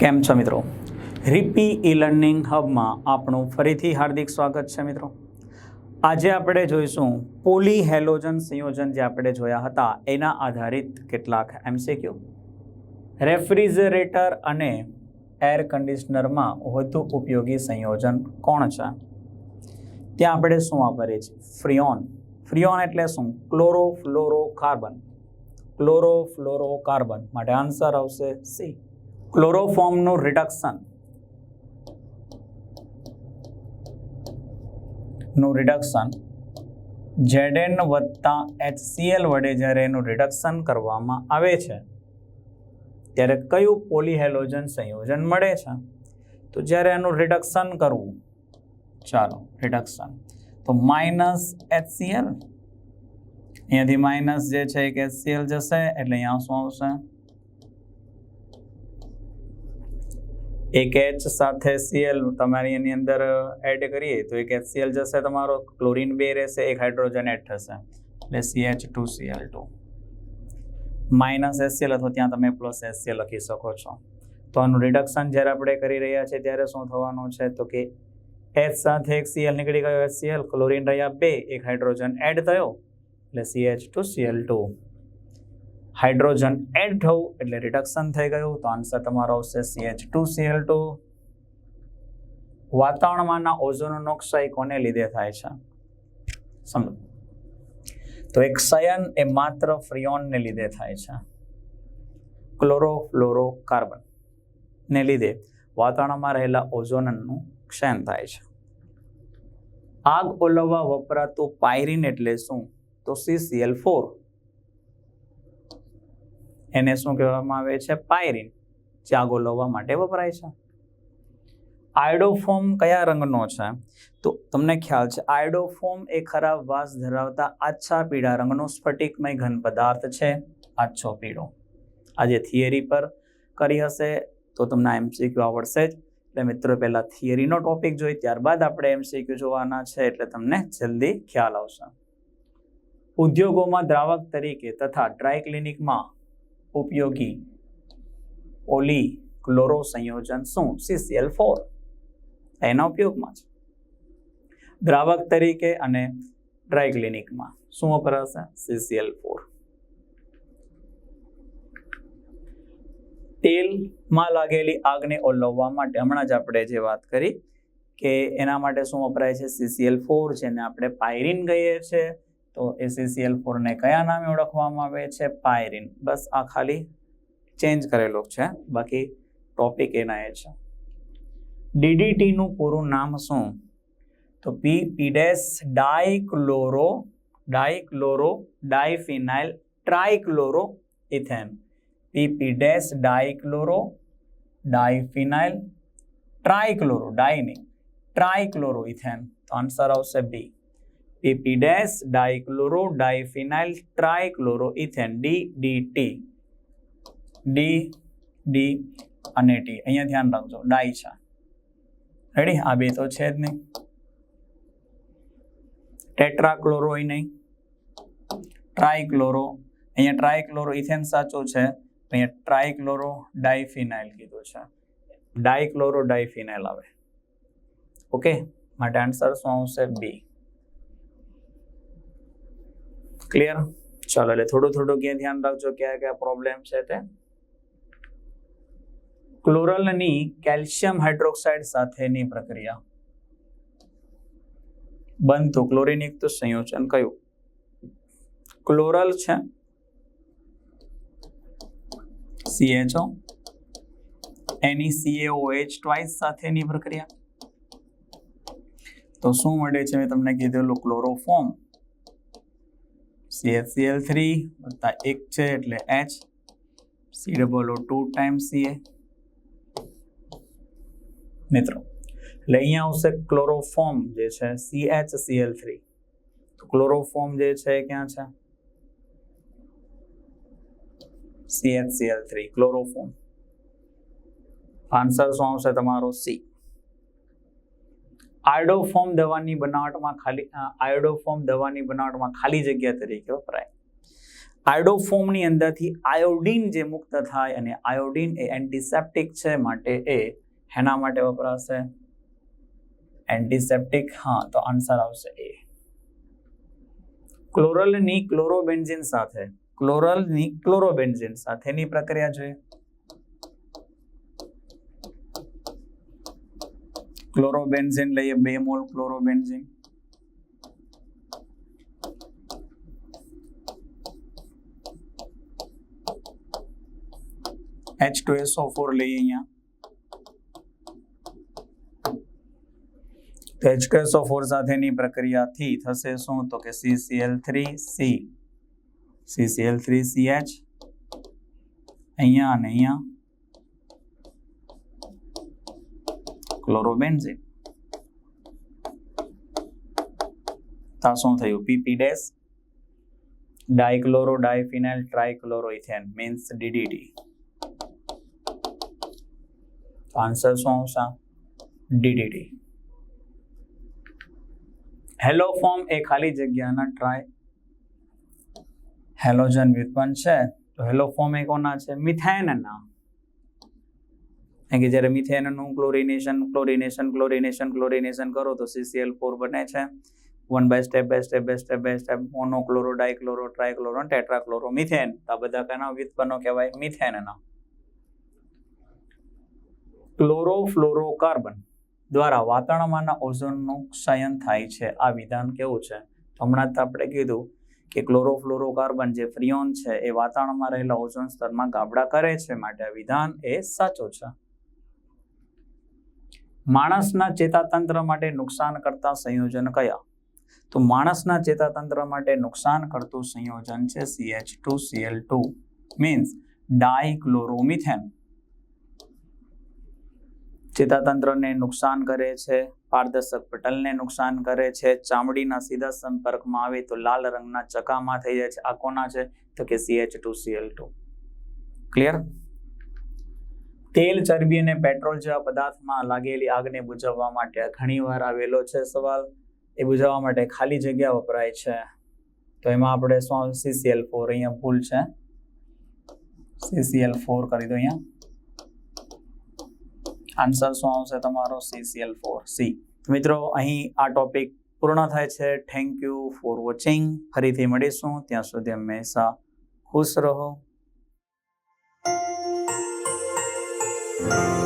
કેમ છો મિત્રો? રીપી ઈ લર્નિંગ હબમાં આપણું ફરીથી હાર્દિક સ્વાગત છે મિત્રો. આજે આપણે જોઈશું પોલી હેલોજન સંયોજન જે આપણે જોયા હતા, એના આધારિત કેટલાક એમસીક્યુ રેફ્રિજરેટર અને એર કન્ડિશનરમાં વધુ ઉપયોગી સંયોજન કોણ છે? ત્યાં આપણે શું વાપરીએ છીએ? ફ્રિયોન. ફ્રિયોન એટલે શું? ક્લોરોફ્લોરોકાર્બન. ક્લોરોફ્લોરોકાર્બન. માટે આન્સર આવશે સી. ક્લોરોફોર્મનું રિડક્શનનું રિડક્શન જેડેન વત્તા એચસીએલ વડે જ્યારે એનું રિડક્શન કરવામાં આવે છે, ત્યારે કયું પોલીહેલોજન સંયોજન મળે છે? તો જ્યારે એનું રિડક્શન કરવું, ચાલો રિડક્શન તો માઇનસ એચસીએલ અહીંયાથી માઇનસ જે છે એક એચસીએલ જશે, એટલે અહીંયા શું આવશે? એક એચ સાથે સીએલ તમારી એની અંદર એડ કરીએ તો એક એચસીએલ જશે તમારો ક્લોરીન બે રહેશે, એક હાઇડ્રોજન એડ થશે. એટલે CH two CL two minus SCL અથવા ત્યાં તમે પ્લસ એસસીએલ લખી શકો છો. તો આનું રિડક્શન જ્યારે આપણે કરી રહ્યા છીએ ત્યારે શું થવાનું છે? તો કે એચ સાથે એક સીએલ નીકળી ગયો એચસીએલ ક્લોરીન રહ્યા બે, એક હાઇડ્રોજન એડ થયો. એટલે CH two CL two hydrogen add થવું એટલે રિડક્શન થઈ ગયું. તો આન્સર તમારો આવશે સીએચ ટુ સીએલ ટુ વાતાવરણમાંના ઓઝોનનો ક્ષય કોને લીધે થાય છે? સમજો. તો એક ક્ષયન એ માત્ર ફ્રિયોનને લીધે થાય છે. ક્લોરોફ્લોરોકાર્બન ને લીધે વાતાવરણમાં રહેલા ઓઝોનનું ક્ષયન થાય છે. આગ ઓલવવા વપરાતું પાયરીન એટલે શું? તો સીસીએલ ફોર એને શું કહેવામાં આવે છે? પાયરીન. જે આગ ઓલવવા માટે વપરાય છે. આયડોફોમ કયા રંગનો છે? તો તમને ખ્યાલ છે, આયડોફોમ એ ખરાબ વાસ ધરાવતા આછા પીળા રંગનો સ્ફટિકમય ઘન પદાર્થ છે. આછો પીળો. આજે થિયરી પર કરી હશે તો તમને એમસીક્યુ આવડશે જ. એટલે મિત્રો, પહેલાં થિયરીનો ટોપિક જોઈ, ત્યારબાદ આપણે એમસીક્યુ જોવાના છે, એટલે તમને જલ્દી ખ્યાલ આવશે. ઉદ્યોગોમાં દ્રાવક તરીકે તથા ડ્રાય ક્લિનિકમાં ઉપયોગી. ઓલી ક્લોરો સંયોજન શું? સીસીએલ ફોર એના ઉપયોગમાં છે. દ્રાવક તરીકે અને ડ્રાય ક્લિનિકમાં શું વપરાશે? સીસીએલ ફોર તેલમાં લાગેલી આગને ઓલવવા માટે હમણાં જ આપણે જે વાત કરી કે એના માટે શું વપરાય છે? સીસીએલ ફોર જેને આપણે પાયરીન કહીએ છીએ. તો એસીસીએલ ફોરને કયા નામે ઓળખવામાં આવે છે? પાયરીન બસ આ ખાલી ચેન્જ કરેલો છે. બાકી ટોપિક એના એ છે. ડીડીટીનું પૂરું નામ શું? તો P p dash dichloro dichloro diphenyl trichloro ethane p p dash dichloro diphenyl trichloro ડાયની trichloro ethane તો આન્સર આવશે B PP dash dichloro diphenyl trichloro ethane, D D, T. D D અને ટી. અહીંયા ધ્યાન રાખજો, ડાય છે. રેડી આ બે તો છે જ નહીં. ટેટ્રાક્લોરો નહીં. ટ્રાયક્લોરો. અહીંયા ટ્રાયક્લોરો ઇથેન સાચો છે. અહીંયા ટ્રાયક્લોરો ડાયફિનાઇલ કીધું છે. ડાયક્લોરો ડાયફિનાઇલ આવે. ઓકે માટે આન્સર શું આવશે? બી. ક્લિયર ચાલો, એટલે થોડું થોડું ક્યાં ધ્યાન રાખજો કયા કયા પ્રોબ્લેમ છે તે. ક્લોરલની કેલ્શિયમ હાઇડ્રોક્સાઇડ સાથેની પ્રક્રિયા. બનતું ક્લોરિનયુક્ત સંયોજન કયું? ક્લોરલ છે. સીએચઓ એની સીએઓએચ ટ્વાઇસ સાથેની પ્રક્રિયા. તો શું મળે છે? મેં તમને કીધેલું ક્લોરોફોર્મ CHCl થ્રી વત્તા એક છે એટલે H C double O two time CA મિત્રો એટલે અહીંયા આવશે ક્લોરોફોર્મ જે છે C H C L three તો ક્લોરોફોર્મ જે છે એ ક્યાં છે C H C L three chloroform answer શું આવશે તમારો સી આયોડોફોર્મ દવાની બનાવટમાં ખાલી આયોડોફોર્મ દવાની બનાવટમાં ખાલી જગ્યા તરીકે વપરાય. આયોડોફોર્મની અંદરથી આયોડીન જે મુક્ત થાય અને આયોડીન એ એન્ટિસેપ્ટિક છે માટે એ હેના માટે વપરાશે? એન્ટિસેપ્ટિક હા, તો આન્સર આવશે એ. ક્લોરલની ક્લોરોબેન્ઝિન સાથે, ક્લોરલની ક્લોરોબેન્ઝિન સાથેની પ્રક્રિયા જોઈએ. ક્લોરોબેન્ઝિન લઈએ, બે mole chlorobenzene H two SO four લઈએ અહીંયા. તો એચ ટુ ફોર સાથેની પ્રક્રિયાથી થશે શું? તો કે CCL three C CCL three C H અહીંયા અને અહીંયા. ક્લોરોબેન્ઝિન તો શું થયું? PP dash dichloro diphenyl trichloroethane means DDT answer શું આવશે? ડીડીટી હેલો ફોર્મ એ ખાલી જગ્યાના ટ્રાય હેલોજન વ્યુત્પન્ન છે. તો હેલો ફોર્મ એ કોના છે? મિથેનના કે જ્યારે મિથેનનું ક્લોરિનેશન ક્લોરિનેશન ક્લોરિનેશન ક્લોરિનેશન કરો તો સીસીએલ ફોર બને છે. One by step by step by step by step monochloro dichloro trichloro tetrachloro methane આ બધા કના વ્યુત્પન્નો કહેવાય મિથેનના ક્લોરોફ્લોરોકાર્બન દ્વારા વાતાવરણમાંના ઓઝોનનું ક્ષયન થાય છે. આ વિધાન કેવું છે? હમણાં જ આપણે કીધું કે ક્લોરોફ્લોરોકાર્બન જે ફ્રિયોન છે એ વાતાવરણમાં રહેલા ઓઝોન સ્તરમાં ગાબડા કરે છે. માટે આ વિધાન એ સાચું છે. માણસના ચેતાતંત્ર માટે નુકસાન કરતા સંયોજન કયા? તો માણસના ચેતાતંત્ર માટે નુકસાન કરતું સંયોજન છે CH two CL two means dichloromethane ચેતાતંત્રને નુકસાન કરે છે, પારદર્શક પટલને નુકસાન કરે છે, ચામડીના સીધા સંપર્કમાં આવે તો લાલ રંગના ચકામાં થઈ જાય છે. આ કોના છે? તો કે CH two CL two clear તેલ, ચરબી અને પેટ્રોલ જેવા પદાર્થમાં લાગેલી આગને બુઝાવવા માટે ઘણીવાર આવેલો છે સવાલ. એ બુઝાવવા માટે ખાલી જગ્યા વપરાય છે. તો એમાં આપણે શું સીસીએલ ફોર અહીંયા ભૂલ છે. સીસીએલ ફોર કરી દો અહીંયા. આન્સર શું આવશે તમારો? સીસીએલ ફોર સી મિત્રો, અહીં આ ટોપિક પૂર્ણ થાય છે. થેન્ક યુ ફોર વોચિંગ ફરીથી મળીશું. ત્યાં સુધી હંમેશા ખુશ રહો. Bye.